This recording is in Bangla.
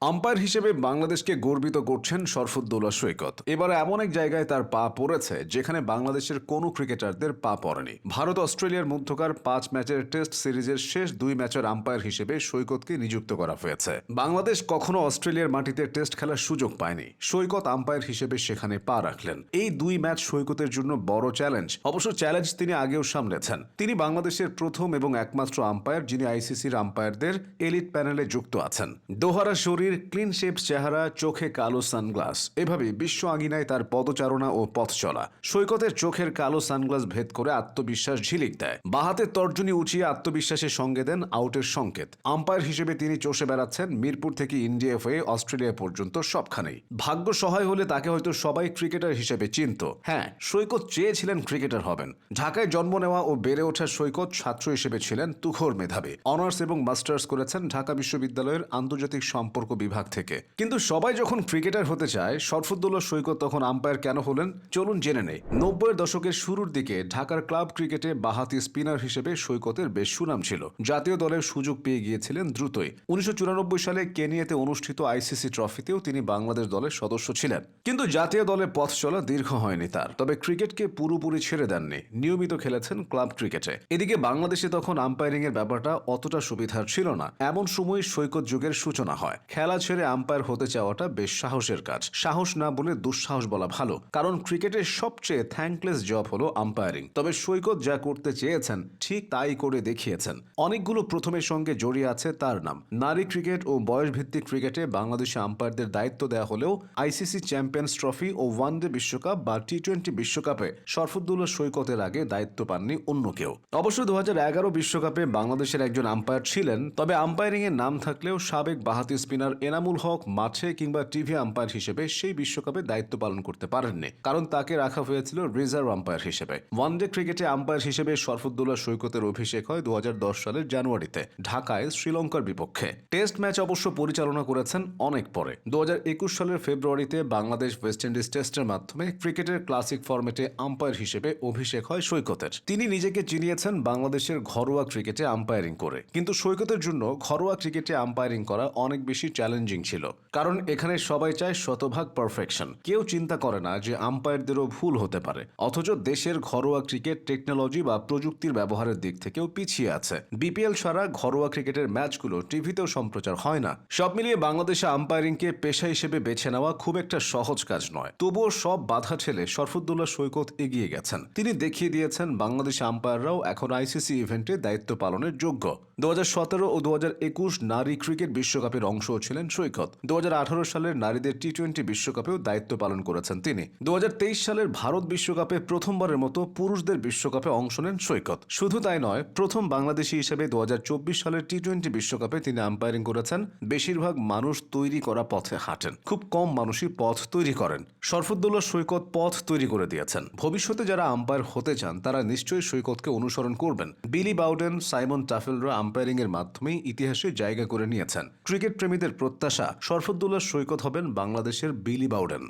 আম্পায়ার হিসেবে বাংলাদেশকে গর্বিত করছেন শরফুদ্দৌলা সৈকত। এবার এমন এক জায়গায় তার পা পড়েছে, যেখানে বাংলাদেশের কোনো ক্রিকেটারদের পা পড়েনি। ভারত অস্ট্রেলিয়ার মধ্যকার পাঁচ ম্যাচের টেস্ট সিরিজের শেষ দুই ম্যাচের আম্পায়ার হিসেবে সৈকতকে নিযুক্ত করা হয়েছে। বাংলাদেশ কখনো অস্ট্রেলিয়ার মাটিতে টেস্ট খেলার সুযোগ পায়নি। সৈকত আম্পায়ার হিসেবে সেখানে পা রাখলেন। এই দুই ম্যাচ সৈকতের জন্য বড় চ্যালেঞ্জ। অবশ্য চ্যালেঞ্জ তিনি আগেও সামলেছেন। তিনি বাংলাদেশের প্রথম এবং একমাত্র আম্পায়ার, যিনি আইসিসির আম্পায়ারদের এলিট প্যানেলে যুক্ত আছেন। দোহারা শরীর ক্লিন শেপ চেহারা, চোখে কালো সানগ্লাস। এভাবে বিশ্ব আঙিনায় তার পদচারণা ও পথ চলা। সৈকতের চোখের কালো সানগ্লাস ভেদ করে আত্মবিশ্বাস ঝিলিক দেয়। বাহাতের তর্জনী উঁচিয়ে আত্মবিশ্বাসের সঙ্গে দেন আউটের সংকেত। আম্পায়ার হিসেবে তিনি চষে বেড়াচ্ছেন মিরপুর থেকে ইন্ডিয়া হয়ে অস্ট্রেলিয়া পর্যন্ত সবখানেই। ভাগ্য সহায় হলে তাকে হয়তো সবাই ক্রিকেটার হিসেবে চিনত। হ্যাঁ সৈকত চেয়েছিলেন ক্রিকেটার হবেন। ঢাকায় জন্ম নেওয়া ও বেড়ে ওঠা সৈকত ছাত্র হিসেবে ছিলেন তুখোর মেধাবী। অনার্স এবং মাস্টার্স করেছেন ঢাকা বিশ্ববিদ্যালয়ের আন্তর্জাতিক সম্পর্ক বিভাগ থেকে। কিন্তু সবাই যখন ক্রিকেটার হতে চায় শরফুদ্দৌলা সৈকত তখন আম্পায়ার কেন হলেন, চলুন জেনে নেই। নব্বইয়ের দশকের শুরুর দিকে ঢাকার ক্লাব ক্রিকেটে বাহাতি স্পিনার হিসেবে সৈকতের বেশ সুনাম ছিল। জাতীয় দলের সুযোগ পেয়ে গিয়েছিলেন দ্রুতই। উনিশশো সালে কেনিয়াতে অনুষ্ঠিত আইসিসি ট্রফিতেও তিনি বাংলাদেশ দলের সদস্য ছিলেন। কিন্তু জাতীয় দলের পথ চলা দীর্ঘ হয়নি তার। তবে ক্রিকেটকে পুরোপুরি ছেড়ে দেননি। নিয়মিত খেলেছেন ক্লাব ক্রিকেটে। এদিকে বাংলাদেশে তখন আম্পায়ারিং এর ব্যাপারটা অতটা সুবিধার ছিল না। এমন সময় সৈকত যুগের সূচনা হয়। খেলা ছেড়ে আম্পায়ার হতে চাওয়াটা বেশ সাহসের কাজ। সাহস না বলে দুঃসাহস বলা ভালো। কারণ ক্রিকেটের সবচেয়ে থ্যাঙ্কলেস জব হলো আম্পায়ারিং তবে সৈকত যা করতে চেয়েছেন, ঠিক তাই করে দেখিয়েছেন। অনেকগুলো প্রথমের সঙ্গে জড়িয়ে আছে তার নাম। নারী ক্রিকেট ও বয়সভিত্তিক ক্রিকেটে বাংলাদেশে আম্পায়ারদের দায়িত্ব দেওয়া হলেও আইসিসি চ্যাম্পিয়ন্স ট্রফি ও ওয়ানডে বিশ্বকাপ বা টি টোয়েন্টি বিশ্বকাপে শরফুদ্দৌলা সৈকতের আগে দায়িত্ব পাননি অন্য কেউ। অবশ্য দু বিশ্বকাপে বাংলাদেশের একজন আম্পায়ার ছিলেন, তবে আম্পায়ারিং এর নাম থাকলেও সাবেক বাহাতি স্পিনার এনামুল হক মাঠে কিংবা টিভি আম্পায়ার হিসেবে সেই বিশ্বকাপে দায়িত্ব পালন করতে পারেননি, কারণ তাকে রাখা হয়েছিল রিজার্ভ আম্পায়ার হিসেবে। ওয়ানডে ক্রিকেটে আম্পায়ার হিসেবে শরফুদ্দৌলা সৈকতের অভিষেক হয় দু সালের জানুয়ারিতে, ঢাকায় শ্রীলঙ্কার বিপক্ষে। টেস্ট ম্যাচ অবশ্য পরিচালনা করেছেন অনেক পরে। দু সালের ফেব্রুয়ারিতে বাংলাদেশ ওয়েস্ট ইন্ডিজ টেস্টের মাধ্যমে ক্রিকেটের ক্লাসিক ফরম্যাটে আম্পায়ার হিসেবে অভিষেক হয় সৈকতের। তিনি নিজেকে চিনিয়েছেন বাংলাদেশের ঘরোয়া ক্রিকেটে আম্পায়ারিং করে। কিন্তু সৈকতের জন্য ঘরোয়া ক্রিকেটে আম্পায়ারিং করা অনেক বেশি চ্যালেঞ্জিং ছিল। কারণ এখানে সবাই চায় শতভাগ পারফেকশন কেউ চিন্তা করে না যে আম্পায়ারদেরও ভুল হতে পারে। অথচ দেশের ঘরোয়া ক্রিকেট টেকনোলজি বা প্রযুক্তির ব্যবহারের দিক থেকেও পিছিয়ে আছে। বিপিএল ছাড়া ঘরোয়া ক্রিকেটের ম্যাচগুলো টিভিতেও সম্প্রচার হয় না। সব মিলিয়ে বাংলাদেশে আম্পায়ারিংকে পেশা হিসেবে বেছে নেওয়া খুব একটা সহজ কাজ নয়। তবুও সব বাধা ঠেলে শরফুদ্দৌল্লা সৈকত এগিয়ে গেছেন। তিনি দেখিয়ে দিয়েছেন, বাংলাদেশি আম্পায়াররাও এখন আইসিসি ইভেন্টে দায়িত্ব পালনের যোগ্য। দু হাজার সতেরো ও দু হাজার একুশ নারী ক্রিকেট বিশ্বকাপের অংশও ছিলেন সৈকত। দু হাজার আঠারো সালের নারীদের টি টোয়েন্টি বিশ্বকাপেও দায়িত্ব পালন করেছেন তিনি। দু সালের ভারত বিশ্বকাপে প্রথমবারের মতো পুরুষদের বিশ্বকাপে অংশ নেন সৈকত। শুধু তাই নয়, প্রথম বাংলাদেশি হিসেবে দু সালের টি টোয়েন্টি বিশ্বকাপে তিনি আম্পায়ারিং করেছেন। বেশিরভাগ মানুষ তৈরি করা পথে হাঁটেন। খুব কম মানুষই পথ তৈরি করেন। শরফুদ্দৌল্লা সৈকত পথ তৈরি করে দিয়েছেন। ভবিষ্যতে যারা আম্পায়ার হতে চান, তারা নিশ্চয়ই সৈকতকে অনুসরণ করবেন। বিলি বাউডেন, সাইমন টাফেলরা আম্পায়ারিং এর মাধ্যমেই ইতিহাসে জায়গা করে নিয়েছেন। ক্রিকেট প্রেমীদের প্রত্যাশা শরফুদ্দৌল্লা সৈকত হবেন বাংলাদেশের বিলি বাউডেন।